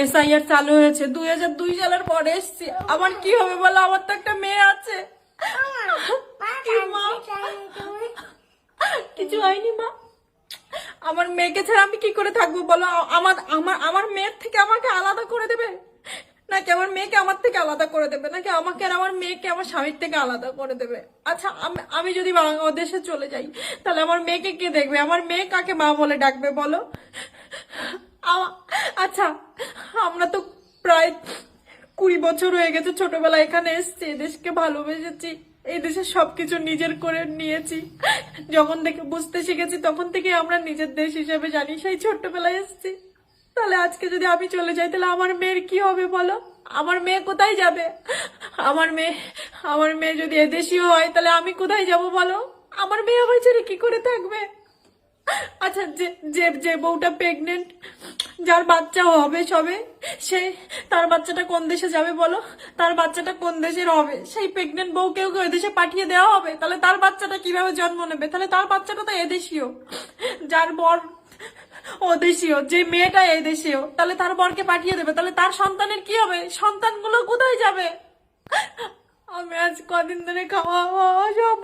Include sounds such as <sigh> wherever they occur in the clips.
SIR চালু হয়েছে। দুই হাজার দুই সালের পরে এসছি। আমার কি হবে বলো? আমার তো একটা মেয়ে আছে। কিছু হয়নি মা। আমার মেয়েকে ছাড়া আমি কি করে থাকব বলো? আমার আমার আমার মেয়ের থেকে আমাকে আলাদা করে দেবে? নাকি আমার মেয়েকে আমার থেকে আলাদা করে দেবে? নাকি আমাকে আর আমার মেয়েকে আমার স্বামীর থেকে আলাদা করে দেবে? আচ্ছা আমি আমি যদি বাংলাদেশে চলে যাই, তাহলে আমার মেয়েকে কে দেখবে? আমার মেয়ে কাকে মা বলে ডাকবে বলো? আচ্ছা আমরা তো প্রায় কুড়ি বছর হয়ে গেছে ছোটবেলায় এখানে এসেছি দেশকে ভালোবেসেছি, এই দেশে সবকিছু নিজের করে নিয়েছি। যখন থেকে বুঝতে শিখেছি, তখন থেকে আমরা নিজের দেশ হিসেবে জানি, সেই ছোট্টবেলায় এসেছি। তাহলে আজকে যদি আমি চলে যাই, তাহলে আমার মেয়ের কি হবে বলো? আমার মেয়ে কোথায় যাবে? আমার মেয়ে আমার মেয়ে যদি এদেশীয় হয়, তাহলে আমি কোথায় যাব বলো? আমার মেয়ে আমার ছেড়ে কি করে থাকবে? আচ্ছা যে যে যে বউটা প্রেগনেন্ট যার বাচ্চা হবে সবে, সে তার বাচ্চাটা কোন দেশে যাবে বলো? তার বাচ্চাটা কোন দেশের হবে? সেই প্রেগনেন্ট বউকেও কি ওই দেশে পাঠিয়ে দেওয়া হবে? তাহলে তার বাচ্চাটা কীভাবে জন্ম নেবে? তাহলে তার বাচ্চাটা তো এদেশীয়। যার বর ও দেশীয় যে মেয়েটা এই দেশীয় তাহলে তার বরকে পাঠিয়ে দেবে। তাহলে তার সন্তানের কি হবে? সন্তানগুলো কোথায় যাবে? আমি আজ কদিন ধরে খাওয়া সব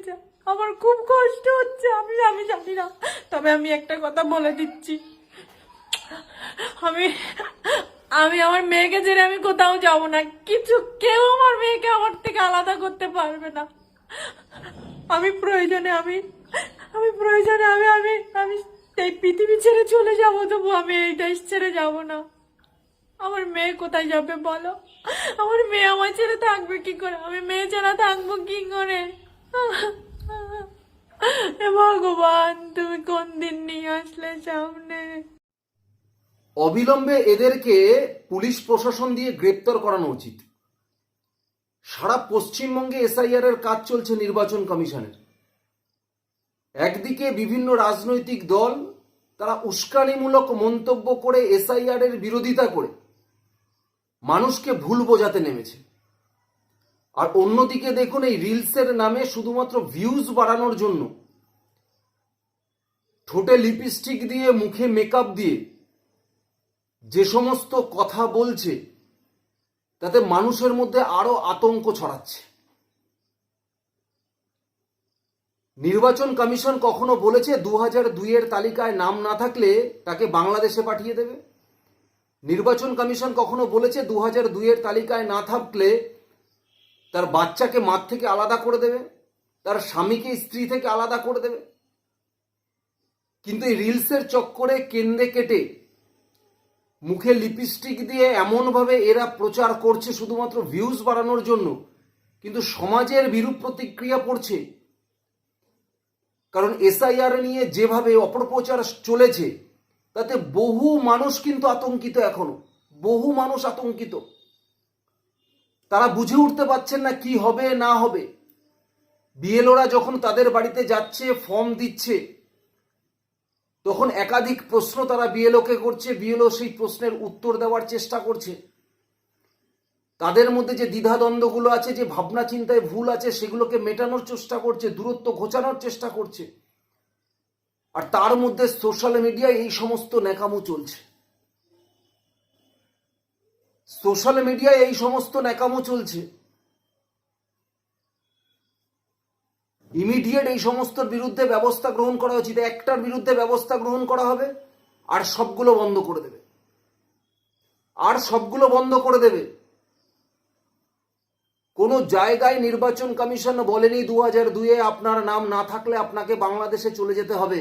গেছে আমার খুব কষ্ট হচ্ছে। আমি আমি জানি না। তবে আমি একটা কথা বলে দিচ্ছি। আমি আমি আমার মেয়েকে ছেড়ে আমি কোথাও যাব না। কিছু কেউ আমার মেয়েকে আমার থেকে আলাদা করতে পারবে না। আমি প্রয়োজনে আমি আমি প্রয়োজনে আমি আমি আমি এই পৃথিবী ছেড়ে চলে যাব, তবু আমি এই দেশ ছেড়ে যাব না। আমার মেয়ে কোথায় যাবে বলো? আমার মেয়ে আমার ছেড়ে থাকবে কি করে? আমি মেয়ে ছাড়া থাকব কি করে? <laughs> ভগবান, তুমি কোন দিন নিয়ে আসলে সামনে? অবিলম্বে এদেরকে পুলিশ প্রশাসন দিয়ে গ্রেপ্তার করানো উচিত। সারা পশ্চিমবঙ্গে এসআইআর এর কাজ চলছে নির্বাচন কমিশনের। একদিকে বিভিন্ন রাজনৈতিক দল, তারা উস্কানিমূলক মন্তব্য করে এসআইআর এর বিরোধিতা করে। মানুষকে ভুল বোঝাতে নেমেছে। আর অন্যদিকে দেখুন, এই রিলসের নামে শুধুমাত্র ভিউজ বাড়ানোর জন্য। ঠোঁটে লিপস্টিক দিয়ে, মুখে মেকআপ দিয়ে যে সমস্ত কথা বলছে, তাতে মানুষের মধ্যে আরও আতঙ্ক ছড়াচ্ছে। নির্বাচন কমিশন কখনো বলেছে দু হাজার দুইয়ের তালিকায় নাম না থাকলে তাকে বাংলাদেশে পাঠিয়ে দেবে। নির্বাচন কমিশন কখনো বলেছে দু হাজার দুইয়ের তালিকায় না থাকলে তার বাচ্চাকে মার থেকে আলাদা করে দেবে, তার স্বামীকে স্ত্রী থেকে আলাদা করে দেবে। কিন্তু এই রিলসের চক্করে কেন্দ্রে কেটে মুখে লিপস্টিক দিয়ে এমনভাবে এরা প্রচার করছে শুধুমাত্র ভিউজ বাড়ানোর জন্য, কিন্তু সমাজের বিরূপ প্রতিক্রিয়া পড়ছে। কারণ এসআইআর নিয়ে যেভাবে অপপ্রচার চলেছে, তাতে বহু মানুষ কিন্তু আতঙ্কিত এখনও, বহু মানুষ আতঙ্কিত। তারা বুঝে উঠতে পারছেন না কি হবে, না হবে। বিএলওরা যখন তাদের বাড়িতে যাচ্ছে, ফর্ম দিচ্ছে, তখন একাধিক প্রশ্ন তারা বিএলওকে করছে। বিএলও সেই প্রশ্নের উত্তর দেওয়ার চেষ্টা করছে। তাদের মধ্যে যে দ্বিধাদ্বন্দ্বগুলো আছে, যে ভাবনা চিন্তায় ভুল আছে, সেগুলোকে মেটানোর চেষ্টা করছে, দূরত্ব ঘোচানোর চেষ্টা করছে। আর তার মধ্যে সোশ্যাল মিডিয়ায় এই সমস্ত ন্যাকামো চলছে। সোশ্যাল মিডিয়ায় এই সমস্ত ন্যাকামো চলছে। ইমিডিয়েট এই সমস্ত বিরুদ্ধে ব্যবস্থা গ্রহণ করা উচিত। একটার বিরুদ্ধে ব্যবস্থা গ্রহণ করা হবে, আর সবগুলো বন্ধ করে দেবে। আর সবগুলো বন্ধ করে দেবে। কোনো জায়গায় নির্বাচন কমিশন বলেনি দু হাজার দুইয়ে আপনার নাম না থাকলে আপনাকে বাংলাদেশে চলে যেতে হবে।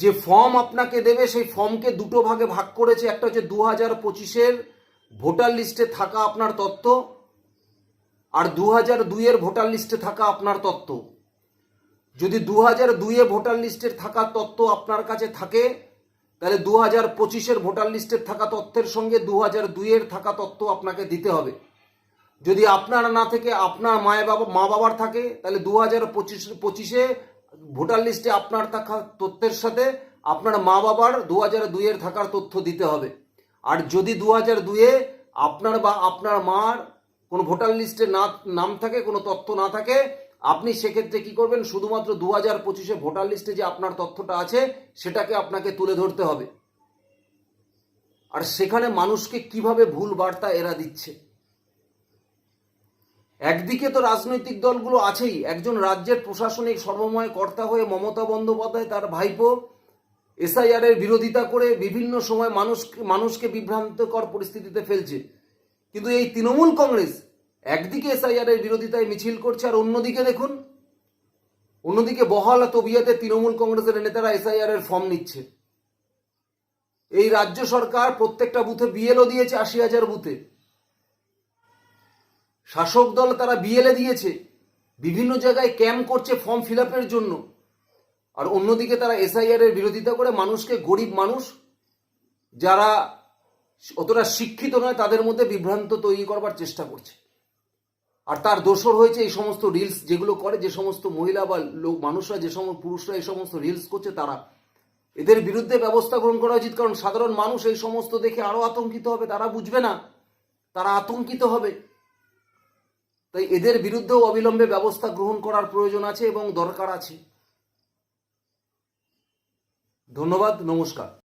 যে ফর্ম আপনাকে দেবে, সেই ফর্মকে দুটো ভাগে ভাগ করেছে। একটা হচ্ছে দু হাজার পঁচিশের ভোটার লিস্টে থাকা আপনার তথ্য আর দু হাজার দুইয়ের ভোটার লিস্টে থাকা আপনার তথ্য যদি দু হাজার দুইয়ে ভোটার লিস্টের থাকা তথ্য আপনার কাছে থাকে, তাহলে দু হাজার পঁচিশের ভোটার লিস্টের থাকা তথ্যের সঙ্গে দু হাজার দুইয়ের থাকা তথ্য আপনাকে দিতে হবে। যদি আপনার না থেকে আপনার মায়ের বাবা, মা বাবার থাকে, তাহলে দু হাজার পঁচিশ, পঁচিশে ভোটার লিস্টে আপনার থাকা তথ্যের সাথে আপনার মা বাবার দু হাজার দুইয়ের থাকার তথ্য দিতে হবে। আর যদি দু হাজার দুইয়ে আপনার বা আপনার মার কোনো ভোটার লিস্টে না, নাম থাকে, কোনো তথ্য না থাকে, আপনি সেক্ষেত্রে কি করবেন? শুধুমাত্র দু হাজার পঁচিশে ভোটার লিস্টে যে আপনার তথ্যটা আছে, সেটাকে আপনাকে তুলে ধরতে হবে। আর সেখানে মানুষকে কীভাবে ভুল বার্তা এরা দিচ্ছে? একদিকে তো রাজনৈতিক দলগুলো আছেই। একজন রাজ্যের প্রশাসনিক সর্বময় কর্তা হয়ে মমতা বন্দ্যোপাধ্যায় তার ভাইপো এসআইআর এর বিরোধিতা করে বিভিন্ন সময় মানুষ মানুষকে বিভ্রান্তকর পরিস্থিতিতে ফেলছে। কিন্তু এই তৃণমূল কংগ্রেস একদিকে এসআইআর এর বিরোধিতায় মিছিল করছে আর অন্যদিকে দেখুন, অন্যদিকে বহালা তবিয়াতে তৃণমূল কংগ্রেসের নেতারা এসআইআর এর ফর্ম নিচ্ছে। এই রাজ্য সরকার প্রত্যেকটা বুথে বিএলও দিয়েছে আশি হাজার বুথে। শাসক দল তারা বিএলএ দিয়েছে। বিভিন্ন জায়গায় ক্যাম্প করছে ফর্ম ফিল জন্য। আর অন্যদিকে তারা এসআইআর এর বিরোধিতা করে মানুষকে গরিব মানুষ, যারা অতটা শিক্ষিত নয়, তাদের মধ্যে বিভ্রান্ত তৈরি করবার চেষ্টা করছে। আর তার দোষর হয়েছে এই সমস্ত রিলস যেগুলো করে, যে সমস্ত মহিলা বা লোক, মানুষরা, যে সমস্ত পুরুষরা এই সমস্ত রিলস করছে, তারা। এদের বিরুদ্ধে ব্যবস্থা গ্রহণ করা উচিত, কারণ সাধারণ মানুষ এই সমস্ত দেখে আরও আতঙ্কিত হবে, তারা বুঝবে না। তারা আতঙ্কিত হবে। তাই এদের বিরুদ্ধেও অবিলম্বে ব্যবস্থা গ্রহণ করার প্রয়োজন আছে এবং দরকার আছে। ধন্যবাদ নমস্কার।